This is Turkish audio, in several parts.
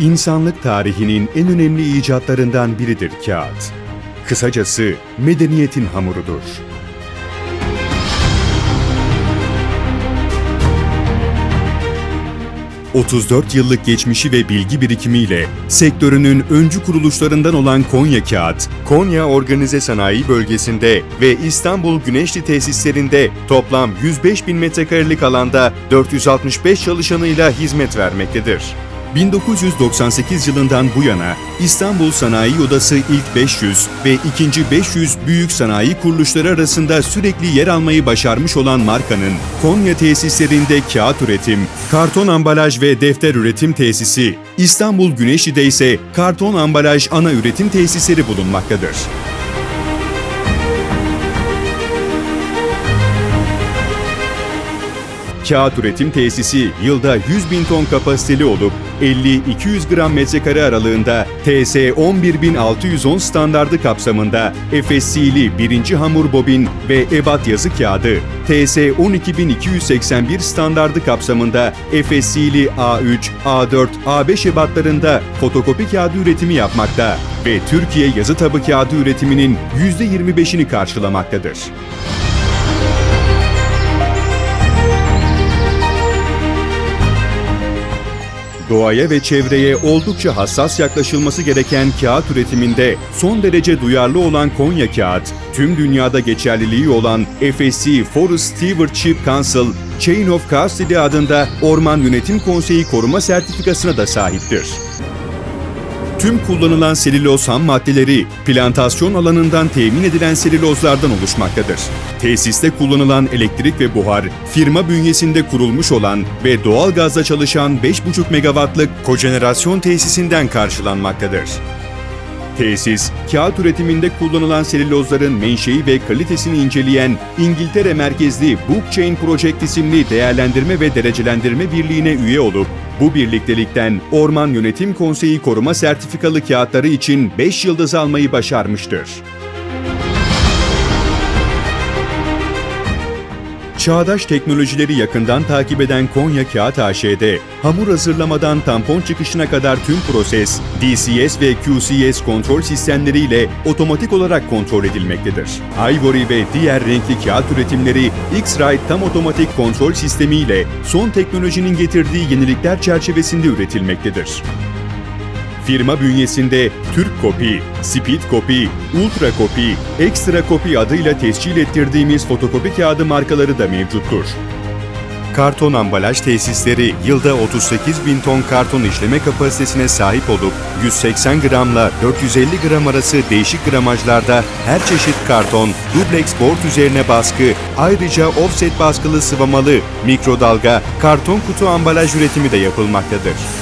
İnsanlık tarihinin en önemli icatlarından biridir kağıt. Kısacası medeniyetin hamurudur. ...34 yıllık geçmişi ve bilgi birikimiyle sektörünün öncü kuruluşlarından olan Konya Kağıt, Konya Organize Sanayi Bölgesi'nde ve İstanbul Güneşli tesislerinde toplam 105 bin metrekarelik alanda 465 çalışanıyla hizmet vermektedir. 1998 yılından bu yana İstanbul Sanayi Odası ilk 500 ve ikinci 500 büyük sanayi kuruluşları arasında sürekli yer almayı başarmış olan markanın Konya tesislerinde kağıt üretim, karton ambalaj ve defter üretim tesisi, İstanbul Güneşli'de ise karton ambalaj ana üretim tesisleri bulunmaktadır. Kağıt üretim tesisi yılda 100 bin ton kapasiteli olup 50-200 gram metrekare aralığında TS 11610 standardı kapsamında FSC'li birinci hamur bobin ve ebat yazı kağıdı, TS 12281 standardı kapsamında FSC'li A3, A4, A5 ebatlarında fotokopi kağıdı üretimi yapmakta ve Türkiye yazı tabı kağıdı üretiminin %25'ini karşılamaktadır. Doğaya ve çevreye oldukça hassas yaklaşılması gereken kağıt üretiminde son derece duyarlı olan Konya Kağıt, tüm dünyada geçerliliği olan FSC Forest Stewardship Council Chain of Custody adında Orman Yönetim Konseyi koruma sertifikasına da sahiptir. Tüm kullanılan selüloz ham maddeleri plantasyon alanından temin edilen selülozlardan oluşmaktadır. Tesiste kullanılan elektrik ve buhar, firma bünyesinde kurulmuş olan ve doğal gazla çalışan 5,5 megawattlık kojenerasyon tesisinden karşılanmaktadır. Tesis, kağıt üretiminde kullanılan selülozların menşei ve kalitesini inceleyen İngiltere merkezli Bookchain Project isimli değerlendirme ve derecelendirme birliğine üye olup, bu birliktelikten Orman Yönetim Konseyi koruma sertifikalı kağıtları için 5 yıldız almayı başarmıştır. Çağdaş teknolojileri yakından takip eden Konya Kağıt AŞ'de hamur hazırlamadan tampon çıkışına kadar tüm proses DCS ve QCS kontrol sistemleriyle otomatik olarak kontrol edilmektedir. Ivory ve diğer renkli kağıt üretimleri X-Rite tam otomatik kontrol sistemiyle son teknolojinin getirdiği yenilikler çerçevesinde üretilmektedir. Firma bünyesinde Türk Kopi, Speed Kopi, Ultra Kopi, Extra Kopi adıyla tescil ettirdiğimiz fotokopi kağıdı markaları da mevcuttur. Karton ambalaj tesisleri yılda 38 bin ton karton işleme kapasitesine sahip olup 180 gramla 450 gram arası değişik gramajlarda her çeşit karton, dubleks board üzerine baskı, ayrıca offset baskılı sıvamalı, mikrodalga, karton kutu ambalaj üretimi de yapılmaktadır.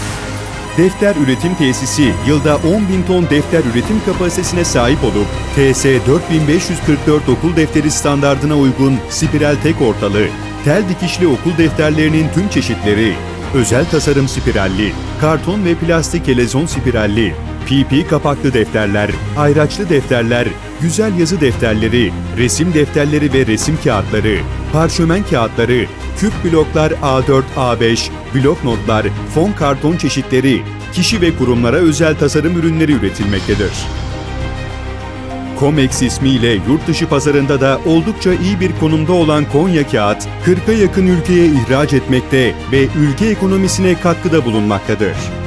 Defter üretim tesisi yılda 10 bin ton defter üretim kapasitesine sahip olup TS 4544 okul defteri standardına uygun spiral tek ortalı, tel dikişli okul defterlerinin tüm çeşitleri, özel tasarım spiralli, karton ve plastik elezon spiralli, PP kapaklı defterler, ayraçlı defterler, güzel yazı defterleri, resim defterleri ve resim kağıtları, parşömen kağıtları, küp bloklar A4, A5, blok notlar, fon karton çeşitleri, kişi ve kurumlara özel tasarım ürünleri üretilmektedir. Comex ismiyle yurt dışı pazarında da oldukça iyi bir konumda olan Konya Kağıt, 40'a yakın ülkeye ihraç etmekte ve ülke ekonomisine katkıda bulunmaktadır.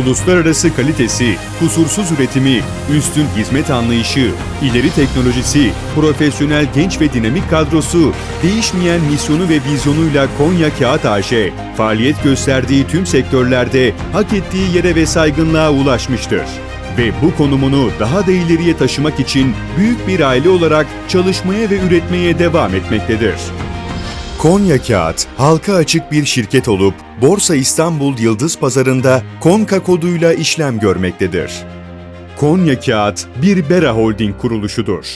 Uluslararası kalitesi, kusursuz üretimi, üstün hizmet anlayışı, ileri teknolojisi, profesyonel genç ve dinamik kadrosu, değişmeyen misyonu ve vizyonuyla Konya Kağıt AŞ, faaliyet gösterdiği tüm sektörlerde hak ettiği yere ve saygınlığa ulaşmıştır. Ve bu konumunu daha da ileriye taşımak için büyük bir aile olarak çalışmaya ve üretmeye devam etmektedir. Konya Kağıt, halka açık bir şirket olup Borsa İstanbul Yıldız Pazarında Konka koduyla işlem görmektedir. Konya Kağıt bir Bera Holding kuruluşudur.